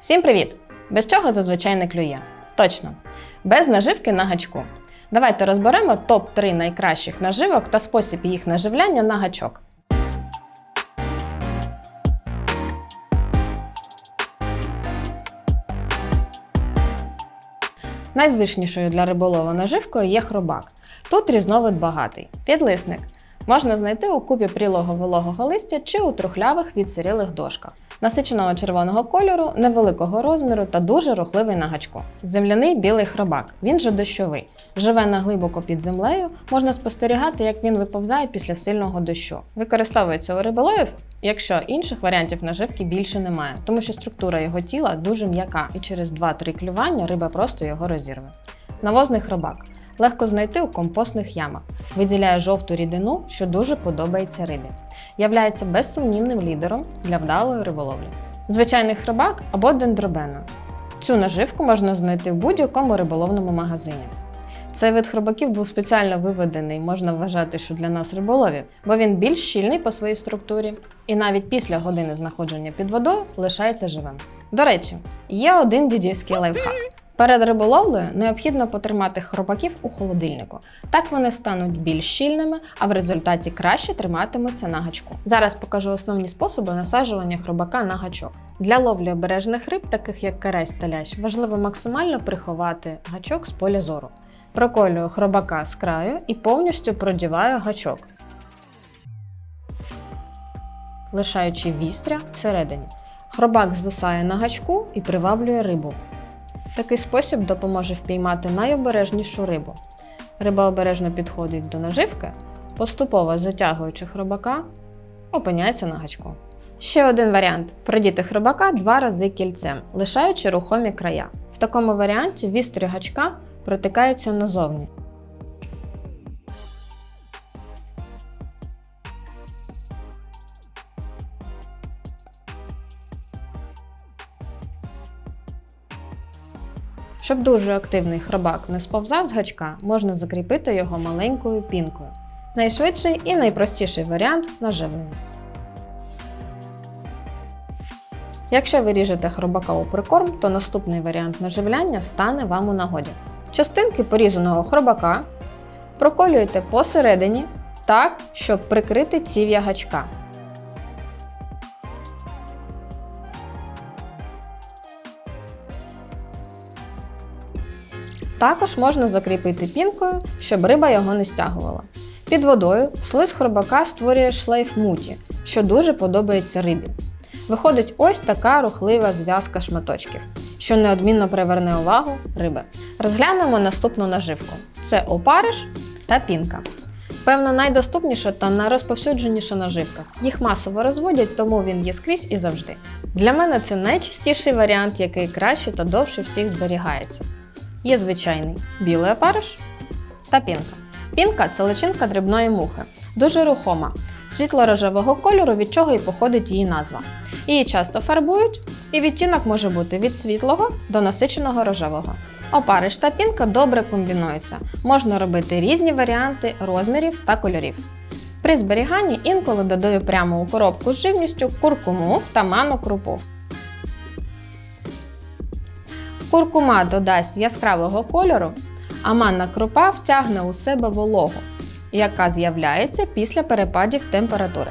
Всім привіт! Без чого зазвичай не клює? Точно, без наживки на гачку. Давайте розберемо топ-3 найкращих наживок та спосіб їх наживляння на гачок. Найзвичнішою для риболова наживкою є хробак. Тут різновид багатий. Підлисник. Можна знайти у купі прілого вологого листя чи у трухлявих відсирілих дошках. Насиченого червоного кольору, невеликого розміру та дуже рухливий на гачку. Земляний білий хробак, він же дощовий. Живе на глибоко під землею, можна спостерігати, як він виповзає після сильного дощу. Використовується у риболовів, якщо інших варіантів наживки більше немає, тому що структура його тіла дуже м'яка, і через 2-3 клювання риба просто його розірве. Навозний хробак. Легко знайти у компостних ямах. Виділяє жовту рідину, що дуже подобається рибі. Являється безсумнівним лідером для вдалої риболовлі. Звичайний хробак або дендробена. Цю наживку можна знайти в будь-якому риболовному магазині. Цей вид хробаків був спеціально виведений, можна вважати, що для нас риболовів, бо він більш щільний по своїй структурі і навіть після години знаходження під водою лишається живим. До речі, є один дідівський лайфхак. Перед риболовлею необхідно потримати хробаків у холодильнику. Так вони стануть більш щільними, а в результаті краще триматимуться на гачку. Зараз покажу основні способи насаджування хробака на гачок. Для ловлі обережних риб, таких як карась та лящ, важливо максимально приховати гачок з поля зору. Проколюю хробака з краю і повністю продіваю гачок, лишаючи вістря всередині. Хробак звисає на гачку і приваблює рибу. Такий спосіб допоможе впіймати найобережнішу рибу. Риба обережно підходить до наживки, поступово затягуючи хробака, опиняється на гачку. Ще один варіант продіти хробака два рази кільцем, лишаючи рухомі края. В такому варіанті вістрі гачка протикаються назовні. Щоб дуже активний хробак не сповзав з гачка, можна закріпити його маленькою пінкою. Найшвидший і найпростіший варіант наживлення. Якщо ви ріжете хробака у прикорм, то наступний варіант наживляння стане вам у нагоді. Частинки порізаного хробака проколюєте посередині так, щоб прикрити ців'я гачка. Також можна закріпити пінкою, щоб риба його не стягувала. Під водою слиз хробака створює шлейф муті, що дуже подобається рибі. Виходить ось така рухлива зв'язка шматочків, що неодмінно приверне увагу риби. Розглянемо наступну наживку: це опариш та пінка. Певно, найдоступніша та найрозповсюдженіша наживка. Їх масово розводять, тому він є скрізь і завжди. Для мене це найчастіший варіант, який краще та довше всіх зберігається. Є звичайний білий опариш та пінка. Пінка це личинка дрібної мухи, дуже рухома, світло-рожевого кольору, від чого і походить її назва. Її часто фарбують, і відтінок може бути від світлого до насиченого рожевого. Опариш та пінка добре комбінуються. Можна робити різні варіанти розмірів та кольорів. При зберіганні інколи додаю прямо у коробку з живністю куркуму та ману крупу. Куркума додасть яскравого кольору, а манна крупа втягне у себе вологу, яка з'являється після перепадів температури.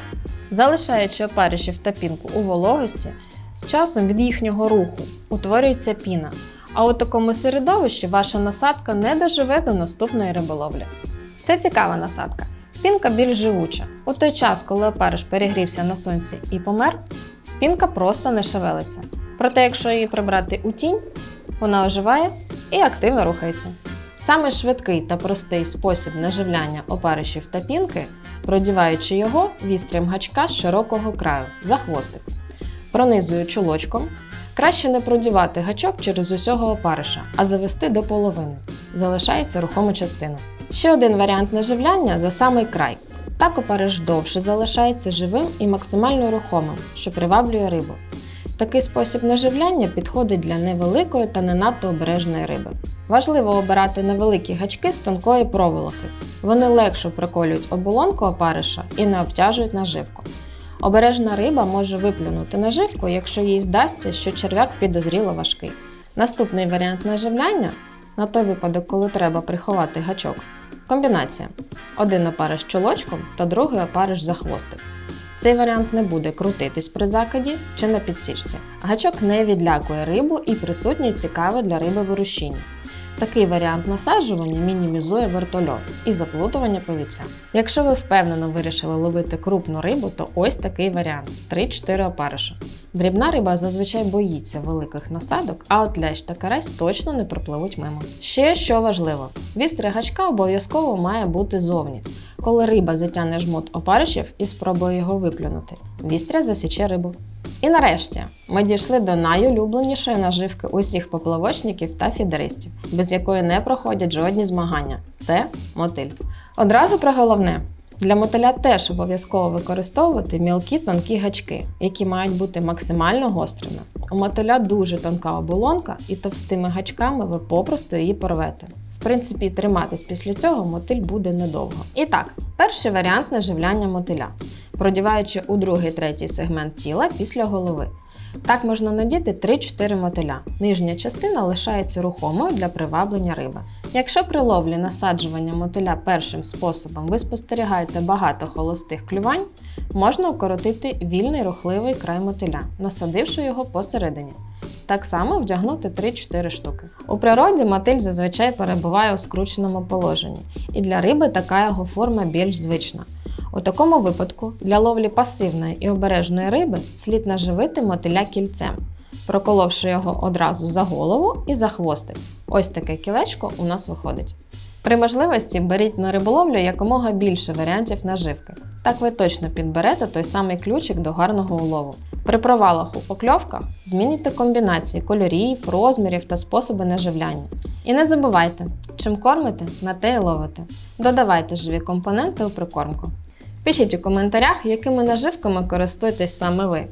Залишаючи опаришів та пінку у вологості, з часом від їхнього руху утворюється піна. А у такому середовищі ваша насадка не доживе до наступної риболовлі. Це цікава насадка. Пінка більш живуча. У той час, коли опариш перегрівся на сонці і помер, пінка просто не шевелиться. Проте, якщо її прибрати у тінь, вона оживає і активно рухається. Саме швидкий та простий спосіб наживляння опаришів та пінки, продіваючи його вістрям гачка з широкого краю за хвостик. Пронизую чулочком. Краще не продівати гачок через усього опариша, а завести до половини. Залишається рухома частина. Ще один варіант наживляння за самий край. Так опариш довше залишається живим і максимально рухомим, що приваблює рибу. Такий спосіб наживляння підходить для невеликої та не надто обережної риби. Важливо обирати невеликі гачки з тонкої проволоки. Вони легше приколюють оболонку опариша і не обтяжують наживку. Обережна риба може виплюнути наживку, якщо їй здасться, що черв'як підозріло важкий. Наступний варіант наживляння на той випадок, коли треба приховати гачок. Комбінація: один опариш чолочком та другий опариш за хвостик. Цей варіант не буде крутитись при закиді чи на підсічці. Гачок не відлякує рибу і присутнє цікаве для риби вирушіння. Такий варіант насаджування мінімізує вертольот і заплутування повіця. Якщо ви впевнено вирішили ловити крупну рибу, то ось такий варіант: 3-4 опариша. Дрібна риба зазвичай боїться великих насадок, а от лящ та карась точно не пропливуть мимо. Ще що важливо: вістря гачка обов'язково має бути зовні. Коли риба затягне жмут опаришів і спробує його виплюнути, вістря засіче рибу. І нарешті ми дійшли до найулюбленішої наживки усіх поплавочників та фідеристів, без якої не проходять жодні змагання. Це мотиль. Одразу про головне. Для мотиля теж обов'язково використовувати мілкі тонкі гачки, які мають бути максимально гострими. У мотиля дуже тонка оболонка, і товстими гачками ви попросту її порвете. В принципі, триматись після цього мотиль буде недовго. І так, перший варіант наживляння мотиля, продіваючи у другий третій сегмент тіла після голови. Так можна надіти 3-4 мотиля. Нижня частина лишається рухомою для приваблення риби. Якщо при ловлі насаджування мотиля першим способом ви спостерігаєте багато холостих клювань, можна укоротити вільний рухливий край мотиля, насадивши його посередині. Так само вдягнути 3-4 штуки. У природі мотиль зазвичай перебуває у скрученому положенні, і для риби така його форма більш звична. У такому випадку для ловлі пасивної і обережної риби слід наживити мотиля кільцем, проколовши його одразу за голову і за хвостик. Ось таке кілечко у нас виходить. При можливості беріть на риболовлю якомога більше варіантів наживки. Так ви точно підберете той самий ключик до гарного улову. При провалах у покльовках змінюйте комбінації кольорів, розмірів та способи наживляння. І не забувайте, чим кормите, на те й ловите. Додавайте живі компоненти у прикормку. Пишіть у коментарях, якими наживками користуєтесь саме ви.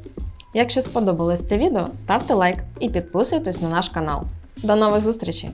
Якщо сподобалось це відео, ставте лайк і підписуйтесь на наш канал. До нових зустрічей!